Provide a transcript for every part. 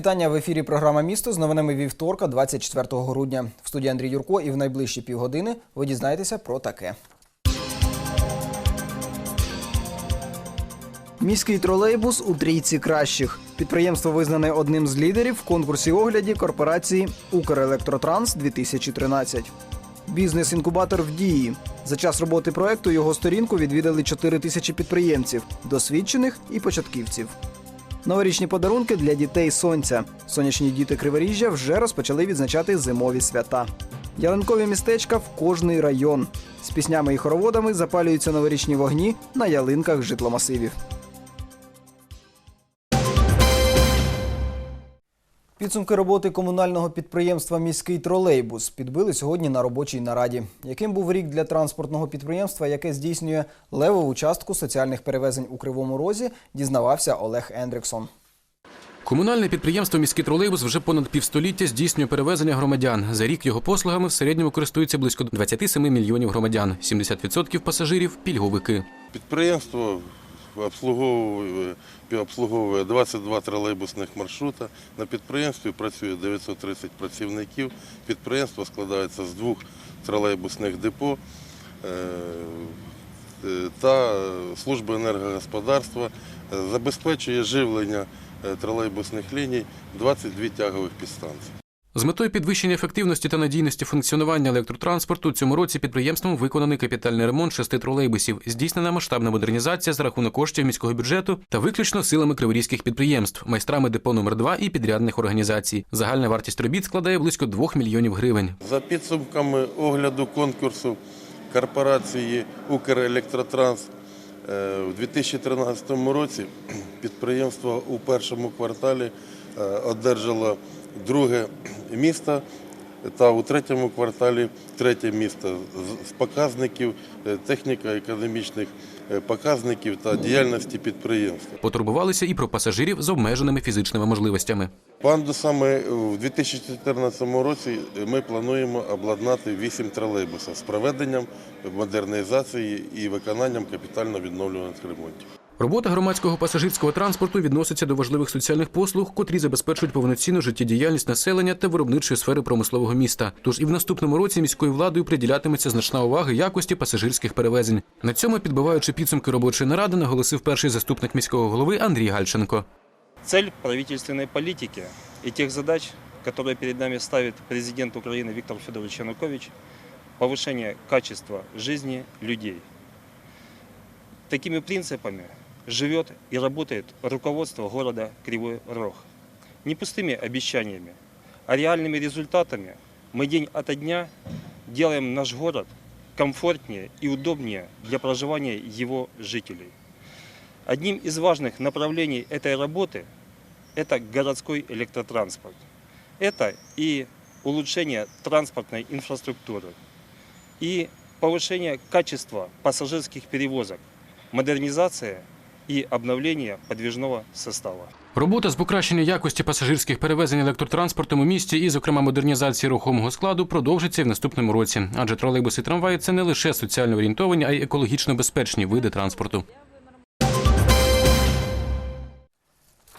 вітання в ефірі. Програма місто з новинами вівторка, 24 грудня. В студії Андрій Юрко, і в найближчі півгодини ви дізнаєтеся про таке. Міський тролейбус у трійці кращих. Підприємство визнане одним з лідерів в конкурсі огляді корпорації Укрелектротранс 2013. Бізнес-інкубатор в дії. За час роботи проекту його сторінку відвідали 4 тисячі підприємців, досвідчених і початківців. Новорічні подарунки для дітей сонця. Сонячні діти Криворіжжя вже розпочали відзначати зимові свята. Ялинкові містечка в кожний район. З піснями і хороводами запалюються новорічні вогні на ялинках житломасивів. Підсумки роботи комунального підприємства Міський тролейбус підбили сьогодні на робочій нараді. Яким був рік для транспортного підприємства, яке здійснює левову частку соціальних перевезень у Кривому Розі, дізнавався Олег Ендриксон. Комунальне підприємство «Міський тролейбус» вже понад півстоліття здійснює перевезення громадян. За рік його послугами в середньому користується близько 27 мільйонів громадян. 70% пасажирів – пільговики. Підприємство обслуговує, обслуговує 22 тролейбусних маршрута. На підприємстві працює 930 працівників. Підприємство складається з двох тролейбусних депо е, е, та служби енергогосподарства. Е, Забезпечує живлення тролейбусних ліній 22 тягових підстанції. З метою підвищення ефективності та надійності функціонування електротранспорту цьому році підприємством виконаний капітальний ремонт шести тролейбусів, здійснена масштабна модернізація за рахунок коштів міського бюджету та виключно силами криворізьких підприємств, майстрами депо номер 2 і підрядних організацій. Загальна вартість робіт складає близько 2 мільйонів гривень. За підсумками огляду конкурсу корпорації Укрелектротранс е, в 2013 році підприємство у першому кварталі е, одержало друге місто та у третьому кварталі третє місто з- показників е, техніко-економічних е, показників та діяльності підприємства. Потурбувалися і про пасажирів з обмеженими фізичними можливостями. Пандусами в 2014 році ми плануємо обладнати 8 тролейбусів з проведенням модернізації і виконанням капітально відновлюваних ремонтів. Робота громадського пасажирського транспорту відноситься до важливих соціальних послуг, котрі забезпечують повноцінну життєдіяльність населення та виробничої сфери промислового міста. Тож і в наступному році міською владою приділятиметься значна увага якості пасажирських перевезень. На цьому, підбиваючи підсумки робочої наради, наголосив перший заступник міського голови Андрій Гальченко. Цель правительственной политики и тех задач, которые перед нами ставит президент Украины Виктор Федорович Янукович, повышение качества жизни людей. Такими принципами Живет и работает руководство города Кривой Рог. Не пустыми обещаниями, а реальными результатами мы день ото дня делаем наш город комфортнее и удобнее для проживания его жителей. Одним из важных направлений этой работы – это городской электротранспорт. Это и улучшение транспортной инфраструктуры, и повышение качества пассажирских перевозок, модернизация и обновлення підвіжного составу Робота з покращення якості пасажирських перевезень електротранспортом у місті і, зокрема, модернізації рухомого складу продовжиться і в наступному році. Адже тролейбуси і трамваї це не лише соціально орієнтовані, а й екологічно безпечні види транспорту.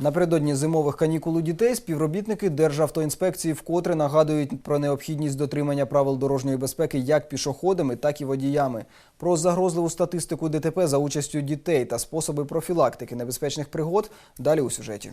Напередодні зимових канікул у дітей співробітники Державтоінспекції вкотре нагадують про необхідність дотримання правил дорожньої безпеки як пішоходами, так і водіями. Про загрозливу статистику ДТП за участю дітей та способи профілактики небезпечних пригод далі у сюжеті.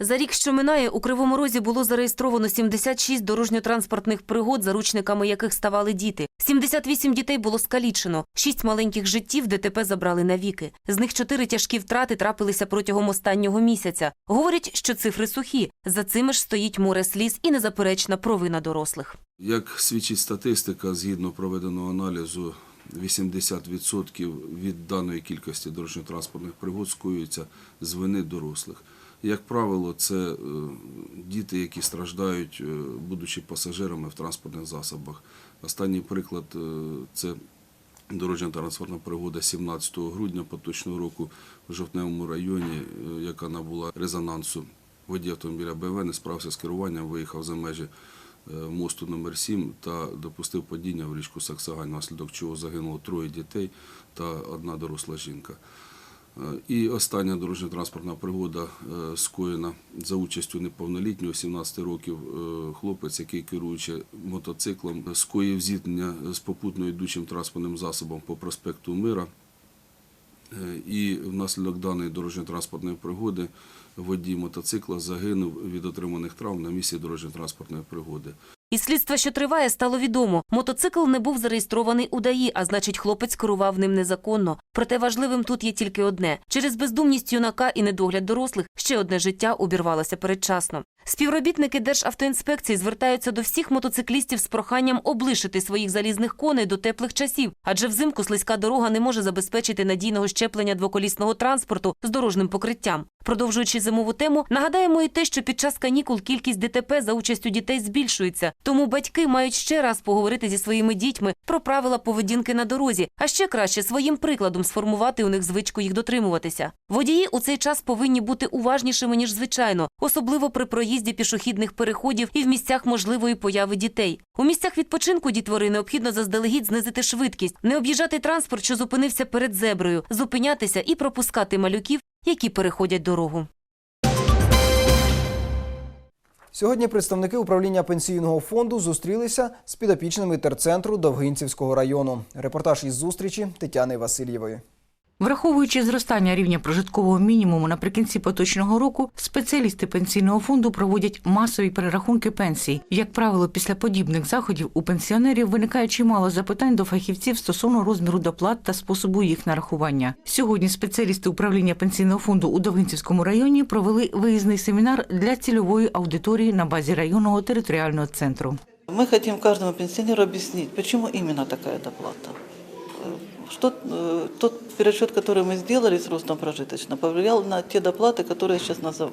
За рік, що минає, у Кривому Розі було зареєстровано 76 дорожньо-транспортних пригод, заручниками яких ставали діти. 78 дітей було скалічено, 6 маленьких життів ДТП забрали навіки. З них 4 тяжкі втрати трапилися протягом останнього місяця. Говорять, що цифри сухі. За цими ж стоїть море сліз і незаперечна провина дорослих. Як свідчить статистика, згідно проведеного аналізу, 80% від даної кількості дорожньо-транспортних пригод скоюється з вини дорослих. Як правило, це е, діти, які страждають, е, будучи пасажирами в транспортних засобах. Останній приклад е, це дорожньо-транспортна пригода 17 грудня поточного року в Жовтневому районі, е, яка набула резонансу. Водій автомобіля БМВ не справився з керуванням, виїхав за межі е, мосту номер 7 та допустив падіння в річку Саксагань, внаслідок чого загинуло троє дітей та одна доросла жінка. І остання дорожньо-транспортна пригода е, скоєна за участю неповнолітнього 17 років е, хлопець, який керуючи мотоциклом, скоїв зіткнення з попутно йдучим транспортним засобом по проспекту Мира. Е, І внаслідок даної дорожньо-транспортної пригоди водій мотоцикла загинув від отриманих травм на місці дорожньо-транспортної пригоди. Із слідства, що триває, стало відомо. Мотоцикл не був зареєстрований у ДАІ, а значить, хлопець керував ним незаконно. Проте важливим тут є тільки одне: через бездумність юнака і недогляд дорослих ще одне життя обірвалося передчасно. Співробітники Державтоінспекції звертаються до всіх мотоциклістів з проханням облишити своїх залізних коней до теплих часів, адже взимку слизька дорога не може забезпечити надійного щеплення двоколісного транспорту з дорожнім покриттям. Продовжуючи зимову тему, нагадаємо і те, що під час канікул кількість ДТП за участю дітей збільшується. Тому батьки мають ще раз поговорити зі своїми дітьми про правила поведінки на дорозі, а ще краще своїм прикладом сформувати у них звичку їх дотримуватися. Водії у цей час повинні бути уважнішими ніж звичайно, особливо при проїзді пішохідних переходів і в місцях можливої появи дітей. У місцях відпочинку дітвори необхідно заздалегідь знизити швидкість, не об'їжджати транспорт, що зупинився перед зеброю, зупинятися і пропускати малюків, які переходять дорогу. Сьогодні представники управління пенсійного фонду зустрілися з підопічними терцентру Довгинцівського району. Репортаж із зустрічі Тетяни Васильєвої. Враховуючи зростання рівня прожиткового мінімуму наприкінці поточного року, спеціалісти пенсійного фонду проводять масові перерахунки пенсій. Як правило, після подібних заходів у пенсіонерів виникає чимало запитань до фахівців стосовно розміру доплат та способу їх нарахування. Сьогодні спеціалісти управління пенсійного фонду у Довгинцівському районі провели виїзний семінар для цільової аудиторії на базі районного територіального центру. Мы хотим каждому пенсионеру объяснить, почему именно такая доплата. Что э, тот пересчет, который мы сделали с ростом прожиточно, повлиял на те доплаты, которые я сейчас назову.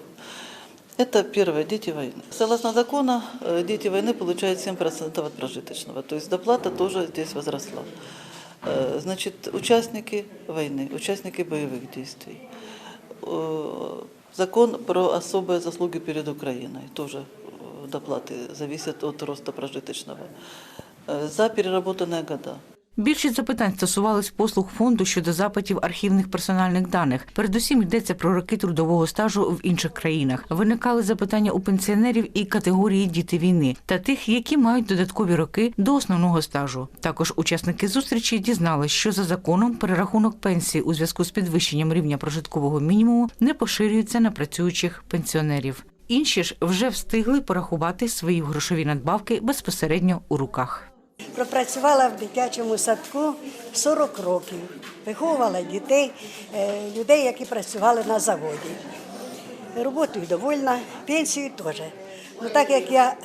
Это первое, дети войны. Согласно закону, э, дети войны получают 7% от прожиточного, то есть доплата тоже здесь возросла. Э, Значит, участники войны, участники боевых действий. Закон про особые заслуги перед Украиной, тоже доплаты зависят от роста прожиточного. За переработанные года. Більшість запитань стосувались послуг фонду щодо запитів архівних персональних даних. Передусім йдеться про роки трудового стажу в інших країнах. Виникали запитання у пенсіонерів і категорії діти війни та тих, які мають додаткові роки до основного стажу. Також учасники зустрічі дізналися, що за законом перерахунок пенсії у зв'язку з підвищенням рівня прожиткового мінімуму не поширюється на працюючих пенсіонерів. Інші ж вже встигли порахувати свої грошові надбавки безпосередньо у руках. Пропрацювала в дитячому садку 40 років. Виховувала дітей, е, людей, які працювали на заводі. Роботою довольна, пенсію теж. Ну, так як я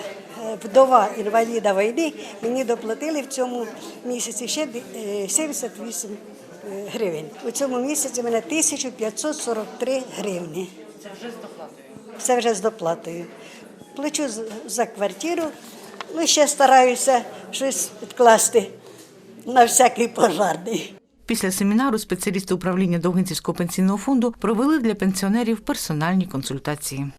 е, вдова інваліда війни, мені доплатили в цьому місяці ще е, 78 е, гривень. У цьому місяці мене 1543 гривні. Це вже з доплатою? Це вже з доплатою. Плачу за квартиру, ну ще стараюся щось відкласти на всякий пожарний. Після семінару спеціалісти управління Довгинцівського пенсійного фонду провели для пенсіонерів персональні консультації.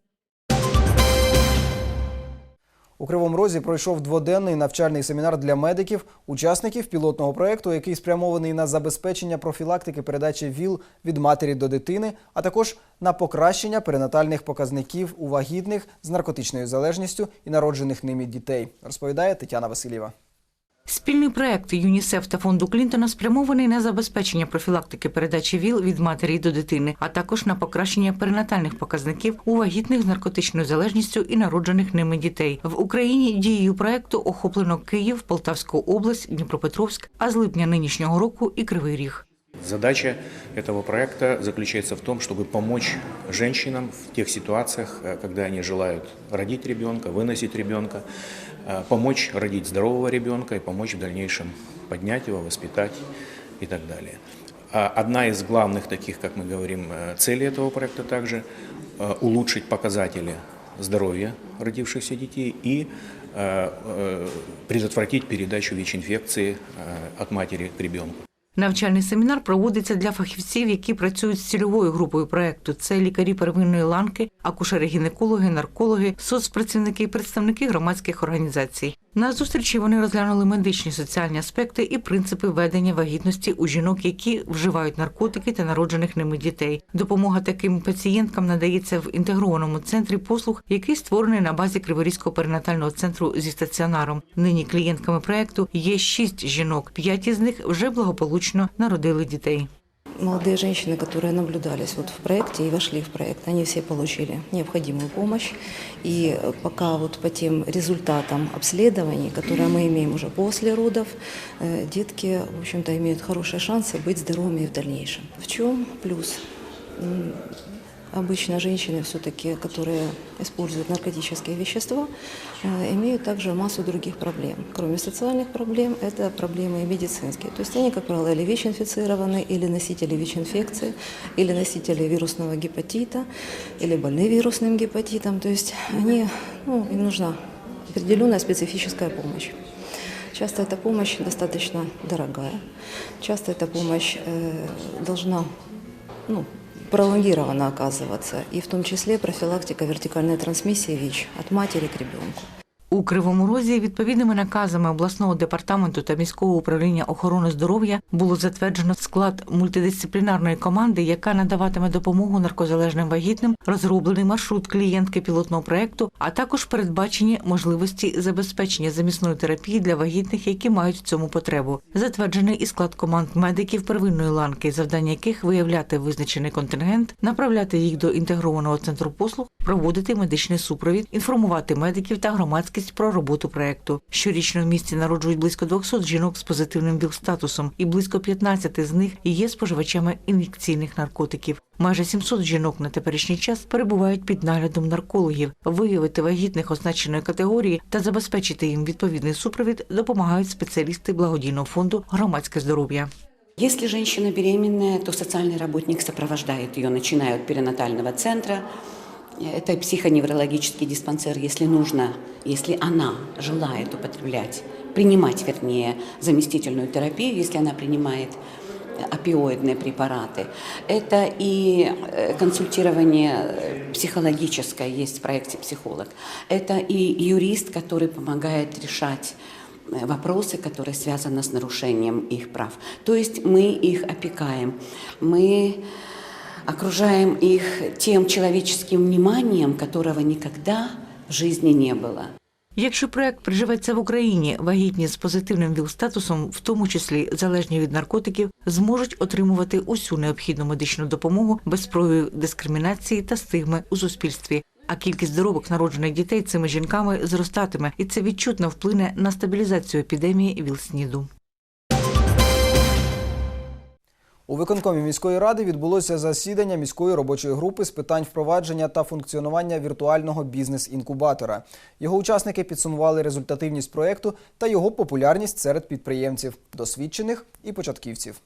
У Кривому Розі пройшов дводенний навчальний семінар для медиків, учасників пілотного проєкту, який спрямований на забезпечення профілактики передачі ВІЛ від матері до дитини, а також на покращення перинатальних показників у вагітних з наркотичною залежністю і народжених ними дітей, розповідає Тетяна Васильєва. Спільний проект ЮНІСЕФ та фонду Клінтона спрямований на забезпечення профілактики передачі ВІЛ від матері до дитини, а також на покращення перинатальних показників у вагітних з наркотичною залежністю і народжених ними дітей. В Україні дією проекту охоплено Київ, Полтавську область, Дніпропетровськ, а з липня нинішнього року і Кривий Ріг. Задача этого проекта заключается в том, чтобы помочь женщинам в тех ситуациях, э, когда они желают родить ребенка, выносить ребенка, э, помочь родить здорового ребенка и помочь в дальнейшем поднять его, воспитать и так далее. А Одна из главных таких, как мы говорим, э, целей этого проекта также улучшить показатели здоровья родившихся детей и предотвратить передачу ВИЧ-инфекции от матери к ребенку. Навчальний семінар проводиться для фахівців, які працюють з цільовою групою проекту. Це лікарі первинної ланки, акушери-гінекологи, наркологи, соцпрацівники і представники громадських організацій. На зустрічі вони розглянули медичні соціальні аспекти і принципи ведення вагітності у жінок, які вживають наркотики та народжених ними дітей. Допомога таким пацієнткам надається в інтегрованому центрі послуг, який створений на базі Криворізького перинатального центру зі стаціонаром. Нині клієнтками проекту є шість жінок. П'ять із них вже благополучно народили дітей Молодые женщины, которые наблюдались вот в проекте и вошли в проект, они все получили необходимую помощь. И э, пока вот по тем результатам обследований, которые мы имеем уже после родов, э, детки, в общем-то, имеют хорошие шансы быть здоровыми и в дальнейшем. В чем плюс? Обычно женщины все-таки, которые используют наркотические вещества, э, имеют также массу других проблем. Кроме социальных проблем, это проблемы и медицинские. То есть они, как правило, или ВИЧ-инфицированы, или носители ВИЧ-инфекции, или носители вирусного гепатита, или больны вирусным гепатитом. То есть они, ну, им нужна определенная специфическая помощь. Часто эта помощь достаточно дорогая. Часто эта помощь э, должна ну, пролонгированно оказываться, и в том числе профилактика вертикальной трансмиссии ВИЧ от матери к ребенку. У Кривому Розі відповідними наказами обласного департаменту та міського управління охорони здоров'я було затверджено склад мультидисциплінарної команди, яка надаватиме допомогу наркозалежним вагітним, розроблений маршрут клієнтки пілотного проекту, а також передбачені можливості забезпечення замісної терапії для вагітних, які мають в цьому потребу. Затверджений і склад команд медиків первинної ланки, завдання яких виявляти визначений контингент, направляти їх до інтегрованого центру послуг, проводити медичний супровід, інформувати медиків та громадськість про роботу проекту. Щорічно в місті народжують близько 200 жінок з позитивним ВІЛ-статусом, і близько 15 з них є споживачами ін'єкційних наркотиків. Майже 700 жінок на теперішній час перебувають під наглядом наркологів. Виявити вагітних означеної категорії та забезпечити їм відповідний супровід допомагають спеціалісти благодійного фонду громадське здоров'я. Если женщина беременная, то социальный работник сопровождает ее, начиная от перинатального центра. Это психоневрологический диспансер, если нужно, если она желает употреблять, принимать, вернее, заместительную терапию, если она принимает опиоидные препараты. Это и э, консультирование э, психологическое, есть в проекте «Психолог». Это и юрист, который помогает решать э, вопросы, которые связаны с нарушением их прав. То есть мы их опекаем, мы окружаем их тем человеческим вниманием, которого никогда в жизни не было. Якщо проект приживеться в Україні, вагітні з позитивним ВІЛ-статусом, в тому числі залежні від наркотиків, зможуть отримувати усю необхідну медичну допомогу без проявів дискримінації та стигми у суспільстві. А кількість здорових народжених дітей цими жінками зростатиме, і це відчутно вплине на стабілізацію епідемії ВІЛ-СНІДу. У виконкомі міської ради відбулося засідання міської робочої групи з питань впровадження та функціонування віртуального бізнес-інкубатора. Його учасники підсумували результативність проєкту та його популярність серед підприємців, досвідчених і початківців.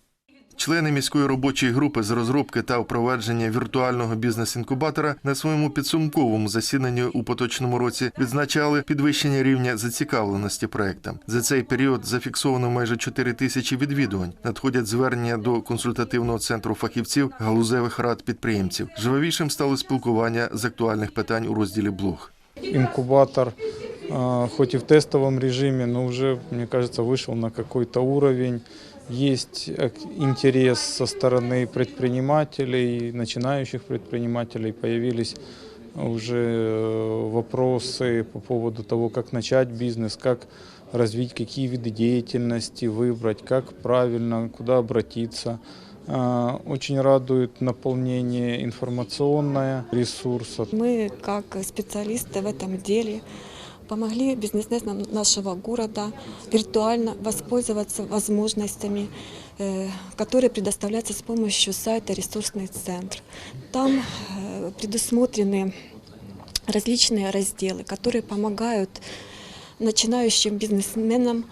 Члени міської робочої групи з розробки та впровадження віртуального бізнес-інкубатора на своєму підсумковому засіданні у поточному році відзначали підвищення рівня зацікавленості проектом. За цей період зафіксовано майже 4 тисячі відвідувань. Надходять звернення до консультативного центру фахівців галузевих рад підприємців. Живовішим стало спілкування з актуальних питань у розділі блог. инкубатор, а, хоть и в тестовом режиме, но уже, мне кажется, вышел на какой-то уровень Есть ак- интерес со стороны предпринимателей, начинающих предпринимателей. Появились уже э, вопросы по поводу того, как начать бизнес, как развить, какие виды деятельности выбрать, как правильно, куда обратиться. А, Очень радует наполнение информационное ресурса. Мы, как специалисты в этом деле, помогли бизнесменам нашего города виртуально воспользоваться возможностями, э, которые предоставляются с помощью сайта «Ресурсный центр». Там э, предусмотрены различные разделы, которые помогают начинающим бизнесменам э,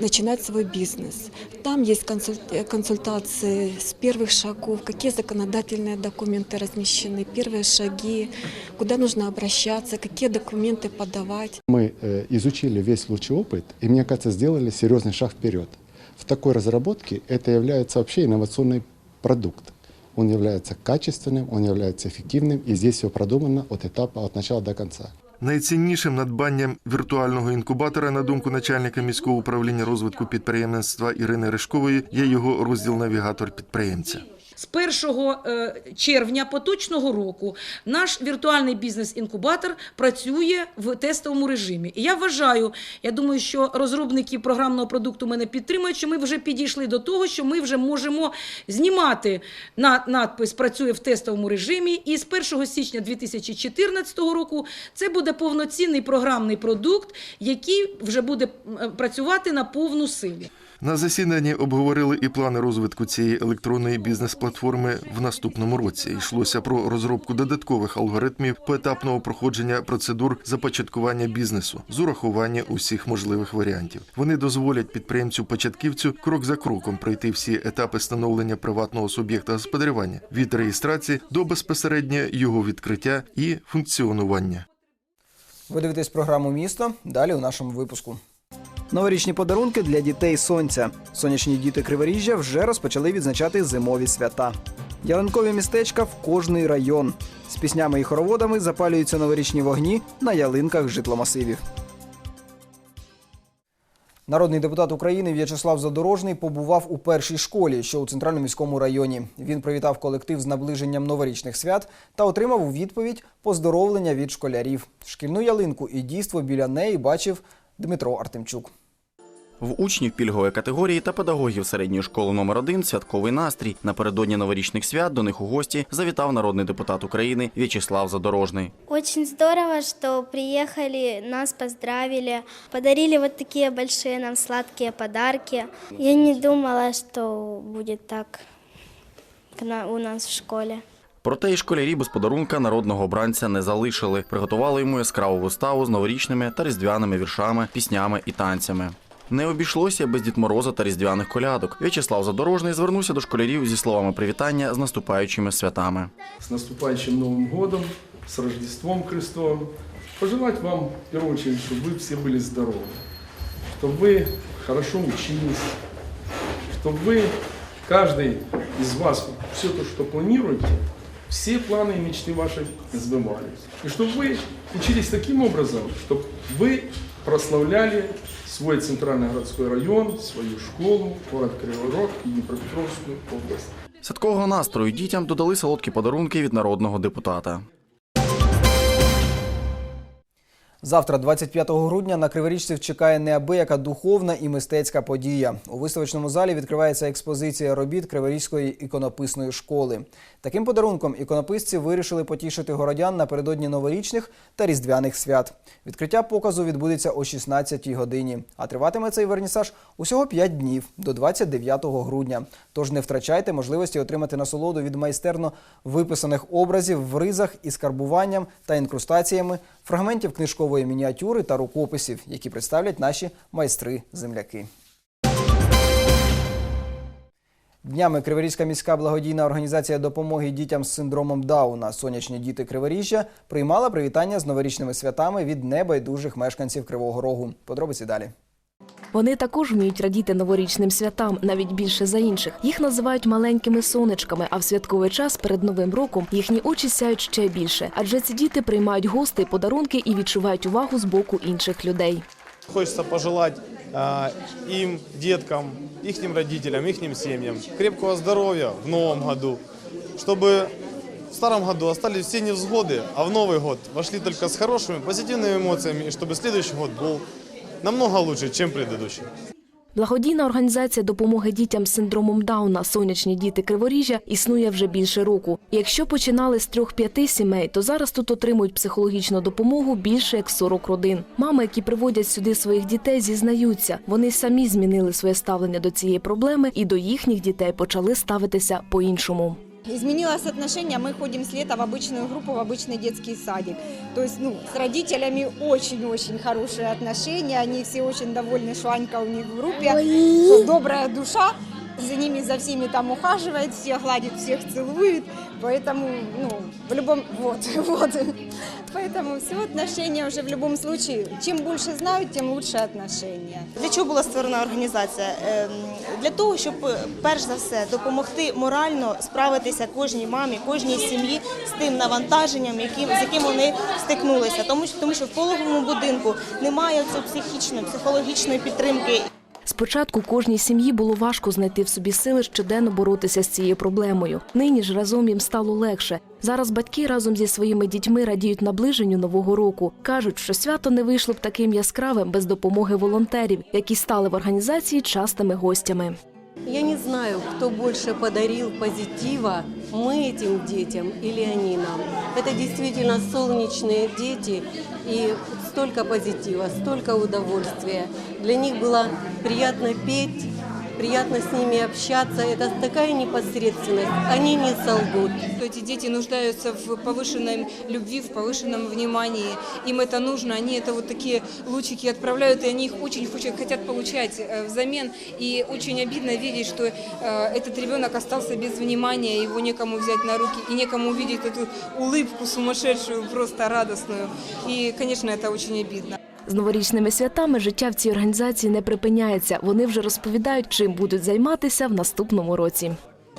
начинать свой бизнес. Там есть консуль- э, консультации с первых шагов, какие законодательные документы размещены, первые шаги, куда нужно обращаться, какие документы подавать. Мы э, изучили весь лучший опыт и, мне кажется, сделали серьезный шаг вперед. В такой разработке это является вообще инновационный продукт. Он является качественным, он является эффективным, и здесь все продумано от этапа, от начала до конца. Найціннішим надбанням віртуального інкубатора, на думку начальника міського управління розвитку підприємництва Ірини Ришкової, є його розділ-навігатор підприємця. З 1 е, червня поточного року наш віртуальний бізнес-інкубатор працює в тестовому режимі. І я вважаю, я думаю, що розробники програмного продукту мене підтримують, що ми вже підійшли до того, що ми вже можемо знімати на надпис працює в тестовому режимі. І з 1 січня 2014 року це буде повноцінний програмний продукт, який вже буде працювати на повну силу. На засіданні обговорили і плани розвитку цієї електронної бізнес-платформи в наступному році. Йшлося про розробку додаткових алгоритмів поетапного проходження процедур започаткування бізнесу з урахування усіх можливих варіантів. Вони дозволять підприємцю-початківцю крок за кроком пройти всі етапи становлення приватного суб'єкта господарювання від реєстрації до безпосередньо його відкриття і функціонування. Ви дивитесь програму Місто. Далі у нашому випуску. Новорічні подарунки для дітей сонця. Сонячні діти Криворіжжя вже розпочали відзначати зимові свята. Ялинкові містечка в кожний район. З піснями і хороводами запалюються новорічні вогні на ялинках житломасивів. Народний депутат України В'ячеслав Задорожний побував у першій школі, що у центральному міському районі. Він привітав колектив з наближенням новорічних свят та отримав у відповідь поздоровлення від школярів. Шкільну ялинку і дійство біля неї бачив Дмитро Артемчук. В учнів пільгової категорії та педагогів середньої школи номер 1 святковий настрій. Напередодні новорічних свят до них у гості завітав народний депутат України В'ячеслав Задорожний. Очень здорово, что приехали, нас поздравили, подарили вот такие большие нам сладкие подарки. Я не думала, что будет так у нас в школе. Проте і школярі без подарунка народного обранця не залишили. Приготували йому яскраву виставу з новорічними та різдвяними віршами, піснями і танцями Не обійшлося без Дід Мороза та різдвяних колядок. В'ячеслав Задорожний звернувся до школярів зі словами привітання з наступаючими святами. с наступающим Новым годом, с Рождеством Христовым. Пожелать вам, в первую очередь, чтобы вы все были здоровы, чтобы вы хорошо учились, чтобы вы, каждый из вас, все то, что планируете, все планы и мечты ваши сбывались. И чтобы вы учились таким образом, чтобы вы прославляли свой центральный городской район, свою школу, город Кривий Рог і Дніпропетровську область. Святкового настрою дітям додали солодкі подарунки від народного депутата. Завтра, 25 грудня, на криворіжців чекає неабияка духовна і мистецька подія. У виставочному залі відкривається експозиція робіт Криворізької іконописної школи. Таким подарунком іконописці вирішили потішити городян напередодні новорічних та різдвяних свят. Відкриття показу відбудеться о 16 годині, а триватиме цей вернісаж усього 5 днів до 29 грудня. Тож не втрачайте можливості отримати насолоду від майстерно виписаних образів в ризах із карбуванням та інкрустаціями, фрагментів книжкової мініатюри та рукописів, які представлять наші майстри-земляки. Днями Криворізька міська благодійна організація допомоги дітям з синдромом Дауна Сонячні діти Криворіжжя приймала привітання з новорічними святами від небайдужих мешканців Кривого Рогу. Подробиці далі. Вони також вміють радіти новорічним святам, навіть більше за інших. Їх називають маленькими сонечками, а в святковий час перед новим роком їхні очі сяють ще більше. Адже ці діти приймають гостей, подарунки і відчувають увагу з боку інших людей. Хочется пожелать э, им, деткам, их родителям, их семьям крепкого здоровья в новом году, чтобы в старом году остались все невзгоды, а в Новый год вошли только с хорошими, позитивными эмоциями, и чтобы следующий год был намного лучше, чем предыдущий. Благодійна організація допомоги дітям з синдромом Дауна Сонячні діти Криворіжжя існує вже більше року. Якщо починали з трьох-п'яти сімей, то зараз тут отримують психологічну допомогу більше як 40 родин. Мами, які приводять сюди своїх дітей, зізнаються, вони самі змінили своє ставлення до цієї проблеми і до їхніх дітей почали ставитися по-іншому. Изменилось отношение, мы ходим с лета в обычную группу, в обычный детский садик. То есть, ну, с родителями очень-очень хорошие отношения, они все очень довольны, что Анька у них в группе, что добрая душа. за ними, за всеми там ухаживает, всех гладит, всех целует. Поэтому, ну, в любом, вот, вот. Поэтому все отношения уже в любом случае, чем больше знают, тем лучше отношения. Для чого була створена організація? Ем, Для того, щоб е, перш за все допомогти морально справитися кожній мамі, кожній сім'ї з тим навантаженням, яким, з яким вони стикнулися. Тому що, тому що в пологовому будинку немає психічної, психологічної підтримки. Спочатку кожній сім'ї було важко знайти в собі сили щоденно боротися з цією проблемою. Нині ж разом їм стало легше. Зараз батьки разом зі своїми дітьми радіють наближенню нового року. кажуть, що свято не вийшло б таким яскравим без допомоги волонтерів, які стали в організації частими гостями. Я не знаю, кто больше подарил позитива, мы этим детям или они нам. Это действительно солнечные дети и столько позитива, столько удовольствия. Для них было приятно петь, приятно с ними общаться. Это такая непосредственность, они не солгут. Эти дети нуждаются в повышенной любви, в повышенном внимании. Им это нужно, они это вот такие лучики отправляют, и они их очень очень хотят получать э, взамен. И очень обидно видеть, что э, этот ребенок остался без внимания, его некому взять на руки и некому увидеть эту улыбку сумасшедшую, просто радостную. И, конечно, это очень обидно. З новорічними святами життя в цій організації не припиняється. Вони вже розповідають, чим будуть займатися в наступному році.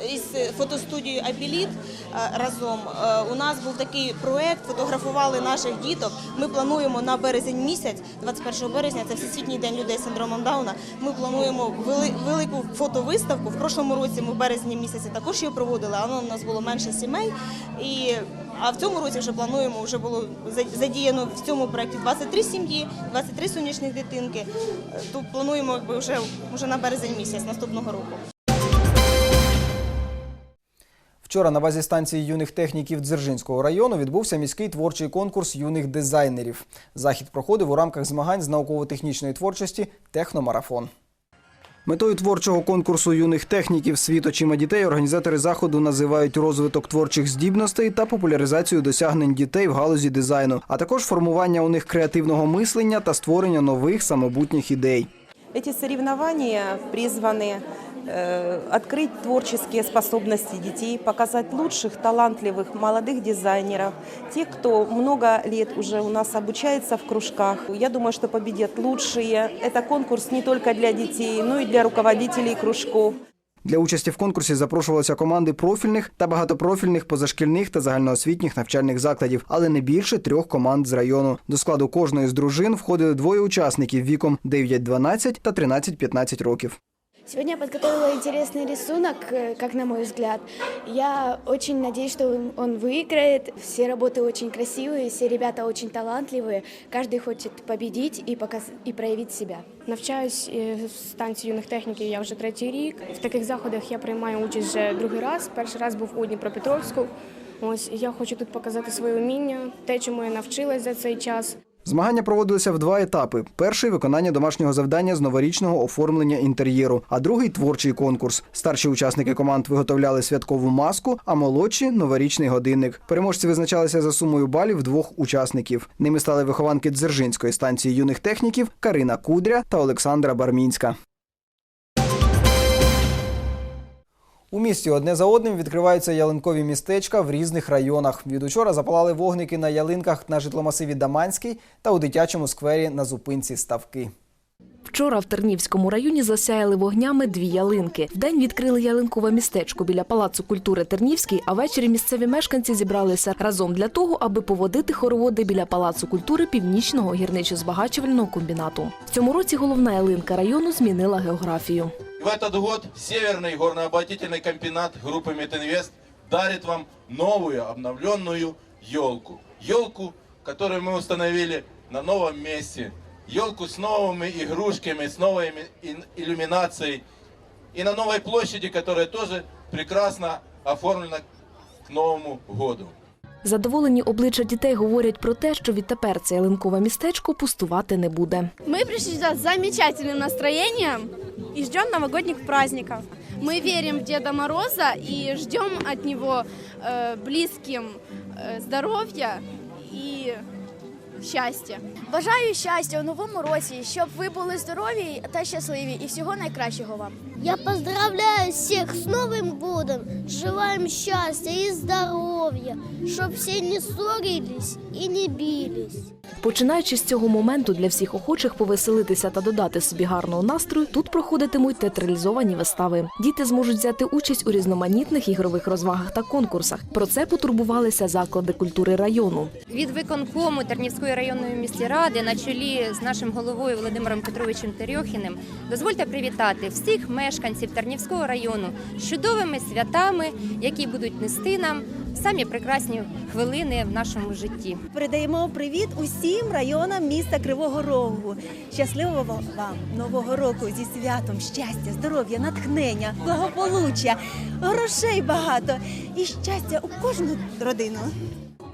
Із фотостудією Абіліт е, разом е, у нас був такий проект, фотографували наших діток. Ми плануємо на березень місяць, 21 березня, це Всесвітній день людей з синдромом Дауна. Ми плануємо велику фотовиставку. В прошлому році ми в березні місяці також її проводили, але у нас було менше сімей. І, а в цьому році вже плануємо, вже було задіяно в цьому проєкті 23 сім'ї, 23 сонячних дитинки. Е, Тут плануємо якби, вже, вже на березень місяць наступного року. Вчора на базі станції юних техніків Дзержинського району відбувся міський творчий конкурс юних дизайнерів. Захід проходив у рамках змагань з науково-технічної творчості Техномарафон. Метою творчого конкурсу юних техніків світ очима дітей організатори заходу називають розвиток творчих здібностей та популяризацію досягнень дітей в галузі дизайну, а також формування у них креативного мислення та створення нових самобутніх ідей. Эти соревнования призваны э, открыть творческие способности детей, показать лучших, талантливых молодых дизайнеров, тех, кто много лет уже у нас обучается в кружках. Я думаю, что победят лучшие. Это конкурс не только для детей, но и для руководителей кружков. Для участі в конкурсі запрошувалися команди профільних та багатопрофільних позашкільних та загальноосвітніх навчальних закладів, але не більше трьох команд з району. До складу кожної з дружин входили двоє учасників віком 9-12 та 13-15 років. Сегодня я подготовила интересный рисунок, э, как на мой взгляд. Я очень надеюсь, что он выиграет. Все работы очень красивые, все ребята очень талантливые. Каждый хочет победить и, показ... и проявить себя. Навчаюсь е, в станції юних техніків я вже третій рік. В таких заходах я приймаю участь вже другий раз. Перший раз був у Дніпропетровську. Ось я хочу тут показати своє вміння, те, чому я навчилась за цей час. Змагання проводилися в два етапи: перший виконання домашнього завдання з новорічного оформлення інтер'єру, а другий творчий конкурс. Старші учасники команд виготовляли святкову маску, а молодші новорічний годинник. Переможці визначалися за сумою балів двох учасників. Ними стали вихованки Дзержинської станції юних техніків Карина Кудря та Олександра Бармінська. У місті одне за одним відкриваються ялинкові містечка в різних районах. Від учора запалали вогники на ялинках на житломасиві Даманський та у дитячому сквері на зупинці Ставки. Вчора в Тернівському районі засяяли вогнями дві ялинки. Вдень відкрили ялинкове містечко біля Палацу культури Тернівський, а ввечері місцеві мешканці зібралися разом для того, аби поводити хороводи біля Палацу культури Північного гірничо-збагачувального комбінату. В цьому році головна ялинка району змінила географію. В этот год Северный горнообогатительный комбинат группы Метинвест дарит вам новую обновленную елку. Елку, которую мы установили на новом месте. Елку с новыми игрушками, с новой ими- ин- иллюминацией. И на новой площади, которая тоже прекрасно оформлена к Новому году. Задоволені обличчя дітей говорять про те, що відтепер це ялинкове містечко пустувати не буде. Мы пришли сюда с замечательным настроением и ждем новогодних праздников. Мы верим в Деда Мороза и ждем от него э, близким э, здоровья и щастя. Бажаю щастя у новому році, щоб ви були здорові та щасливі, і всього найкращого вам. Я поздравляю всех с Новым годом. Желаем счастья и здоровья, чтобы все не ссорились и не бились. Починаючи з цього моменту для всіх охочих повеселитися та додати собі гарного настрою, тут проходитимуть театралізовані вистави. Діти зможуть взяти участь у різноманітних ігрових розвагах та конкурсах. Про це потурбувалися заклади культури району. Від виконкому Тернівської районної міської ради на чолі з нашим головою Володимиром Петровичем Терьохіним дозвольте привітати всіх мешканців Тернівського району з чудовими святами, які будуть нести нам самі прекрасні хвилини в нашому житті. Передаємо привіт усім районам міста Кривого Рогу. Щасливого вам нового року зі святом, щастя, здоров'я, натхнення, благополуччя, грошей багато і щастя у кожну родину.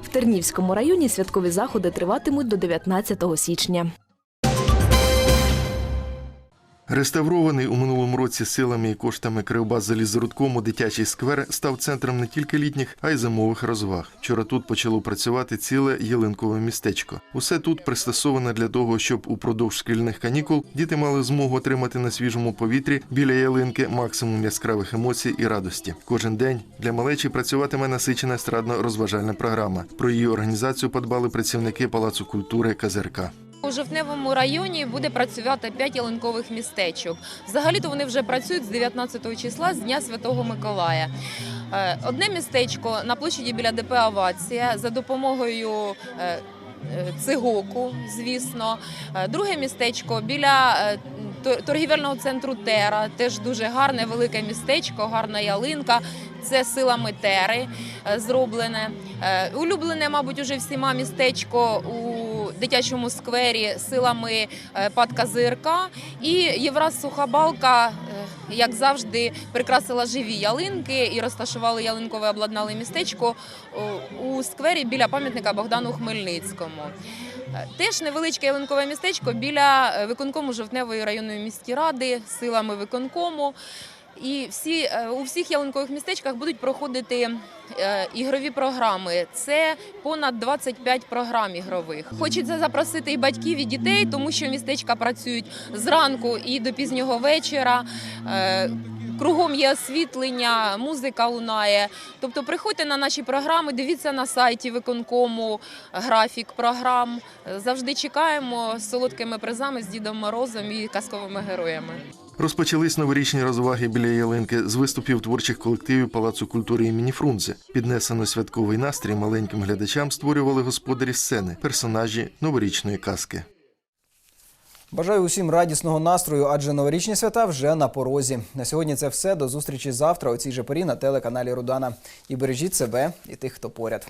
В Тернівському районі святкові заходи триватимуть до 19 січня. Реставрований у минулому році силами і коштами Кривбас залізорудкому дитячий сквер став центром не тільки літніх, а й зимових розваг. Вчора тут почало працювати ціле ялинкове містечко. Усе тут пристосоване для того, щоб упродовж шкільних канікул діти мали змогу отримати на свіжому повітрі біля ялинки максимум яскравих емоцій і радості. Кожен день для малечі працюватиме насичена естрадно-розважальна програма. Про її організацію подбали працівники Палацу культури КЗРК. У Жовтневому районі буде працювати 5 ялинкових містечок. Взагалі-то вони вже працюють з 19 числа, з Дня Святого Миколая. Е, Одне містечко на площаді біля ДП Авація за допомогою е, е, цигоку, звісно. Друге містечко біля торгівельного центру Тера, теж дуже гарне, велике містечко, гарна ялинка. Це силами Тери зроблене. Улюблене, мабуть, уже всіма містечко у дитячому сквері силами е, ПАД І Євраз Сухабалка, е, як завжди, прикрасила живі ялинки і розташували ялинкове обладнали містечко у сквері біля пам'ятника Богдану Хмельницькому. Е, Теж невеличке ялинкове містечко біля е, виконкому Жовтневої районної міської ради силами виконкому. І всі е, у всіх ялинкових містечках будуть проходити е, ігрові програми. Це понад 25 програм ігрових. Хочеться запросити і батьків, і дітей, тому що містечка працюють зранку і до пізнього вечора. Е, Кругом є освітлення, музика лунає. Тобто приходьте на наші програми, дивіться на сайті виконкому графік програм. Завжди чекаємо з солодкими призами з Дідом Морозом і казковими героями. Розпочались новорічні розваги біля ялинки з виступів творчих колективів Палацу культури імені Фрунзе. Піднесено святковий настрій маленьким глядачам створювали господарі сцени, персонажі новорічної казки. Бажаю усім радісного настрою, адже новорічні свята вже на порозі. На сьогодні це все. До зустрічі завтра у цій же порі на телеканалі Рудана. І бережіть себе і тих, хто поряд.